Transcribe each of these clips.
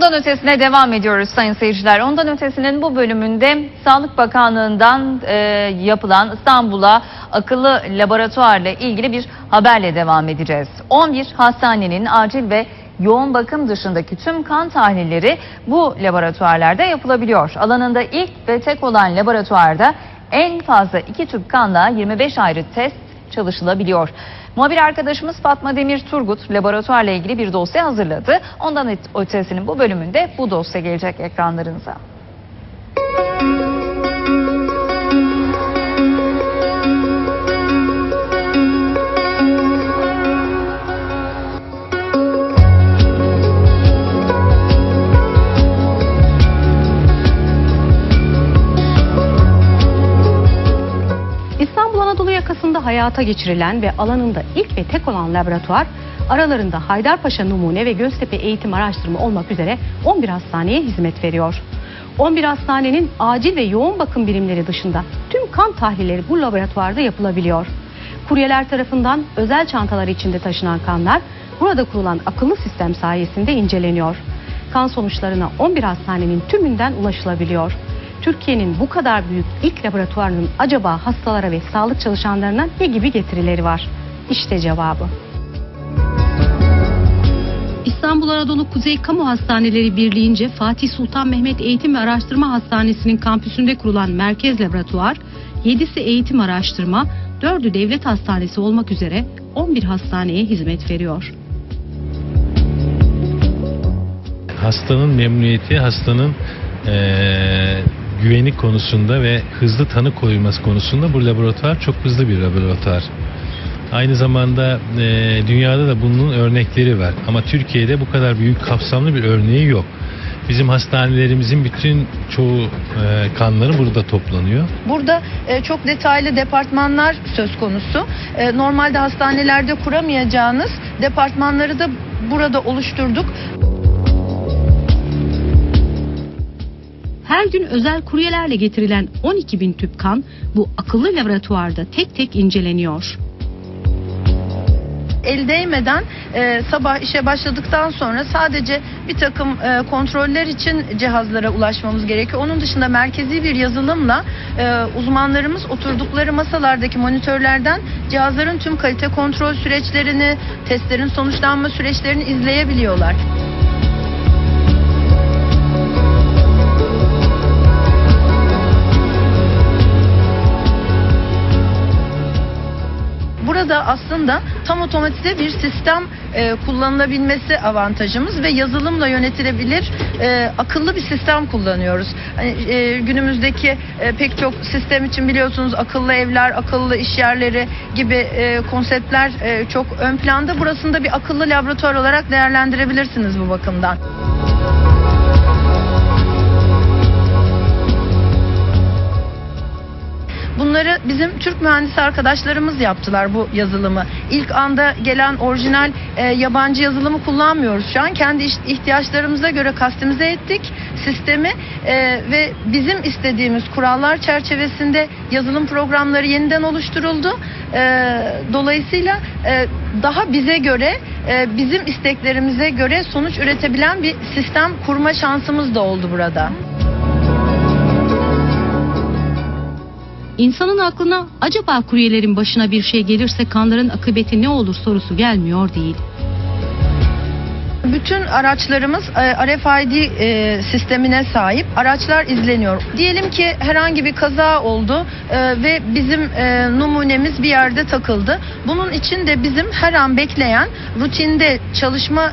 Ondan ötesine devam ediyoruz sayın seyirciler. Ondan ötesinin bu bölümünde Sağlık Bakanlığı'ndan e, yapılan İstanbul'a akıllı laboratuvarla ilgili bir haberle devam edeceğiz. 11 hastanenin acil ve yoğun bakım dışındaki tüm kan tahlilleri bu laboratuvarlarda yapılabiliyor. Alanında ilk ve tek olan laboratuvarda en fazla iki tüp kanla 25 ayrı test çalışılabiliyor. Muhabir arkadaşımız Fatma Demir Turgut laboratuvarla ilgili bir dosya hazırladı. Ondan ötesinin bu bölümünde bu dosya gelecek ekranlarınıza. Hayata geçirilen ve alanında ilk ve tek olan laboratuvar aralarında Haydarpaşa Numune ve Göztepe Eğitim Araştırma olmak üzere 11 hastaneye hizmet veriyor. 11 hastanenin acil ve yoğun bakım birimleri dışında tüm kan tahlilleri bu laboratuvarda yapılabiliyor. Kuryeler tarafından özel çantalar içinde taşınan kanlar burada kurulan akıllı sistem sayesinde inceleniyor. Kan sonuçlarına 11 hastanenin tümünden ulaşılabiliyor. Türkiye'nin bu kadar büyük ilk laboratuvarının acaba hastalara ve sağlık çalışanlarına ne gibi getirileri var? İşte cevabı. İstanbul Anadolu Kuzey Kamu Hastaneleri Birliği'nce Fatih Sultan Mehmet Eğitim ve Araştırma Hastanesi'nin kampüsünde kurulan merkez laboratuvar, 7'si eğitim araştırma, 4'ü devlet hastanesi olmak üzere 11 hastaneye hizmet veriyor. hastanın memnuniyeti, hastanın eee, güveni konusunda ve hızlı tanı koyulması konusunda bu laboratuvar çok hızlı bir laboratuvar. Aynı zamanda eee, dünyada da bunun örnekleri var ama Türkiye'de bu kadar büyük kapsamlı bir örneği yok. Bizim hastanelerimizin bütün çoğu eee, kanları burada toplanıyor. Burada e, çok detaylı departmanlar söz konusu. E, normalde hastanelerde kuramayacağınız departmanları da burada oluşturduk. Her gün özel kuryelerle getirilen 12 bin tüp kan bu akıllı laboratuvarda tek tek inceleniyor. El değmeden e, sabah işe başladıktan sonra sadece bir takım e, kontroller için cihazlara ulaşmamız gerekiyor. Onun dışında merkezi bir yazılımla e, uzmanlarımız oturdukları masalardaki monitörlerden cihazların tüm kalite kontrol süreçlerini, testlerin sonuçlanma süreçlerini izleyebiliyorlar. Aslında tam otomatize bir sistem e, kullanılabilmesi avantajımız ve yazılımla yönetilebilir e, akıllı bir sistem kullanıyoruz. Hani, e, günümüzdeki e, pek çok sistem için biliyorsunuz akıllı evler, akıllı iş yerleri gibi e, konseptler e, çok ön planda. Burasını da bir akıllı laboratuvar olarak değerlendirebilirsiniz bu bakımdan. Bunları bizim Türk mühendis arkadaşlarımız yaptılar bu yazılımı. İlk anda gelen orijinal e, yabancı yazılımı kullanmıyoruz şu an. Kendi ihtiyaçlarımıza göre kastimize ettik sistemi e, ve bizim istediğimiz kurallar çerçevesinde yazılım programları yeniden oluşturuldu. E, dolayısıyla e, daha bize göre, e, bizim isteklerimize göre sonuç üretebilen bir sistem kurma şansımız da oldu burada. İnsanın aklına acaba kuryelerin başına bir şey gelirse kanların akıbeti ne olur sorusu gelmiyor değil. Bütün araçlarımız e, RFID e, sistemine sahip. Araçlar izleniyor. Diyelim ki herhangi bir kaza oldu e, ve bizim numunemiz bir yerde takıldı. Bunun için de bizim her an bekleyen, rutinde çalışma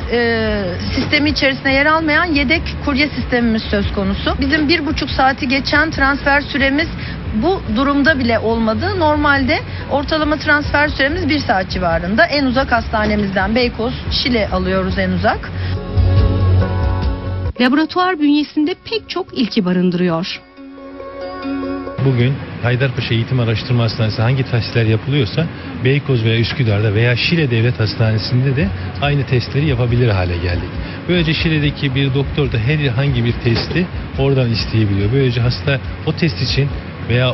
sistemi içerisinde yer almayan yedek kurye sistemimiz söz konusu. Bizim bir buçuk saati geçen transfer süremiz bu durumda bile olmadı. Normalde ortalama transfer süremiz bir saat civarında. En uzak hastanemizden Beykoz, Şile alıyoruz en uzak. Laboratuvar bünyesinde pek çok ilki barındırıyor. Bugün Haydarpaşa Eğitim Araştırma Hastanesi hangi testler yapılıyorsa Beykoz veya Üsküdar'da veya Şile Devlet Hastanesi'nde de aynı testleri yapabilir hale geldik. Böylece Şile'deki bir doktor da herhangi bir testi oradan isteyebiliyor. Böylece hasta o test için veya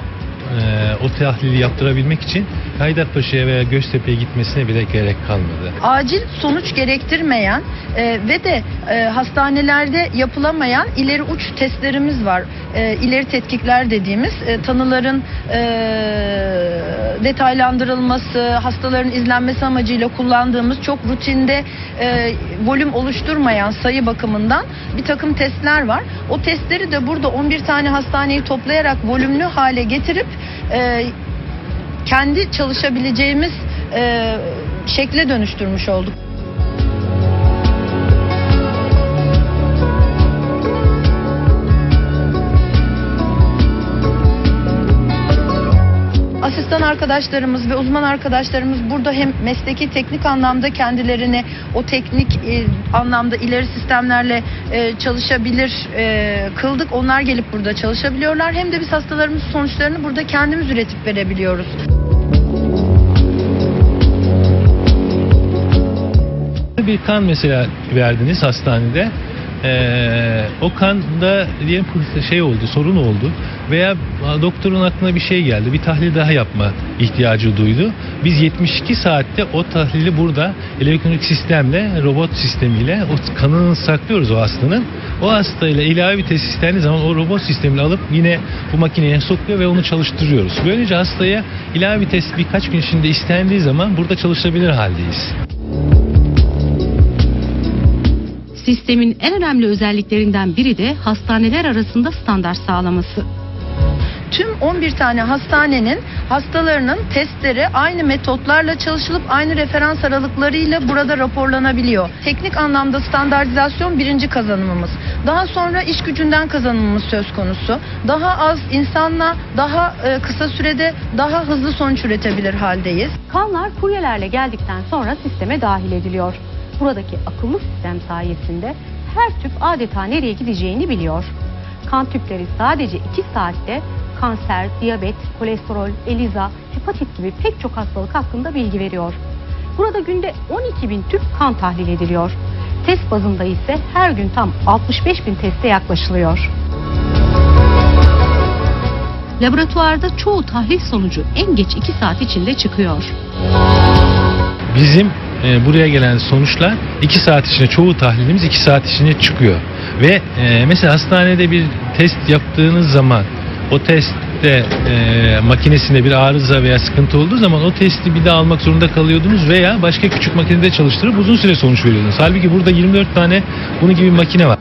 o tahlili yaptırabilmek için Haydarpaşa'ya veya Göztepe'ye gitmesine bile gerek kalmadı. acil sonuç gerektirmeyen e, ve de e, hastanelerde yapılamayan ileri uç testlerimiz var. E, ileri tetkikler dediğimiz e, tanıların e, detaylandırılması, hastaların izlenmesi amacıyla kullandığımız çok rutinde e, volüm oluşturmayan sayı bakımından bir takım testler var. O testleri de burada 11 tane hastaneyi toplayarak volümlü hale getirip e, kendi çalışabileceğimiz e, şekle dönüştürmüş olduk. Asistan arkadaşlarımız ve uzman arkadaşlarımız burada hem mesleki teknik anlamda kendilerini o teknik e, anlamda ileri sistemlerle e, çalışabilir e, kıldık. Onlar gelip burada çalışabiliyorlar. Hem de biz hastalarımızın sonuçlarını burada kendimiz üretip verebiliyoruz. Bir kan mesela verdiniz hastanede. Ee, o kanda diyelim şey oldu, sorun oldu veya doktorun aklına bir şey geldi, bir tahlil daha yapma ihtiyacı duydu. Biz 72 saatte o tahlili burada elektronik sistemle, robot sistemiyle o kanını saklıyoruz o hastanın. O hastayla ilave bir test istendiği zaman o robot sistemini alıp yine bu makineye sokuyor ve onu çalıştırıyoruz. Böylece hastaya ilave bir test birkaç gün içinde istendiği zaman burada çalışabilir haldeyiz. Sistemin en önemli özelliklerinden biri de hastaneler arasında standart sağlaması. Tüm 11 tane hastanenin hastalarının testleri aynı metotlarla çalışılıp aynı referans aralıklarıyla burada raporlanabiliyor. Teknik anlamda standartizasyon birinci kazanımımız. Daha sonra iş gücünden kazanımımız söz konusu. Daha az insanla daha e, kısa sürede daha hızlı sonuç üretebilir haldeyiz. Kanlar kuryelerle geldikten sonra sisteme dahil ediliyor. Buradaki akıllı sistem sayesinde her tüp adeta nereye gideceğini biliyor. Kan tüpleri sadece 2 saatte kanser, diyabet, kolesterol, eliza, hepatit gibi pek çok hastalık hakkında bilgi veriyor. Burada günde 12 bin tüp kan tahlil ediliyor. Test bazında ise her gün tam 65 bin teste yaklaşılıyor. Laboratuvarda çoğu tahlil sonucu en geç 2 saat içinde çıkıyor. Bizim e, buraya gelen sonuçlar 2 saat içinde çoğu tahlilimiz 2 saat içinde çıkıyor. Ve e, mesela hastanede bir test yaptığınız zaman o testte e, makinesinde bir arıza veya sıkıntı olduğu zaman o testi bir daha almak zorunda kalıyordunuz veya başka küçük makinede çalıştırıp uzun süre sonuç veriyordunuz. Halbuki burada 24 tane bunun gibi makine var.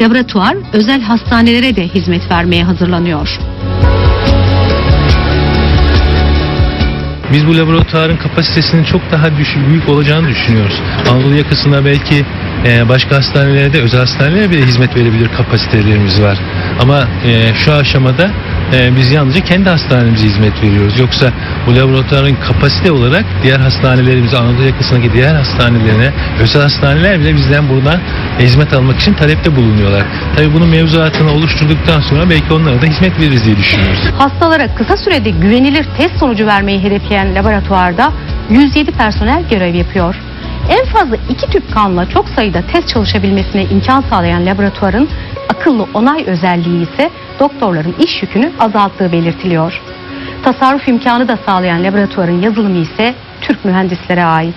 Laboratuvar özel hastanelere de hizmet vermeye hazırlanıyor. Biz bu laboratuvarın kapasitesinin çok daha düşük, büyük olacağını düşünüyoruz. Anadolu yakasında belki e, başka hastanelere de özel hastanelere bile hizmet verebilir kapasitelerimiz var. Ama e, şu aşamada e, biz yalnızca kendi hastanemize hizmet veriyoruz. Yoksa bu laboratuvarın kapasite olarak diğer hastanelerimize, Anadolu yakasındaki diğer hastanelerine, özel hastaneler bile bizden buradan hizmet almak için talepte bulunuyorlar. Tabii bunun mevzuatını oluşturduktan sonra belki onlara da hizmet veririz diye düşünüyoruz. Hastalara kısa sürede güvenilir test sonucu vermeyi hedefleyen laboratuvarda 107 personel görev yapıyor. En fazla iki tüp kanla çok sayıda test çalışabilmesine imkan sağlayan laboratuvarın akıllı onay özelliği ise doktorların iş yükünü azalttığı belirtiliyor. Tasarruf imkanı da sağlayan laboratuvarın yazılımı ise Türk mühendislere ait.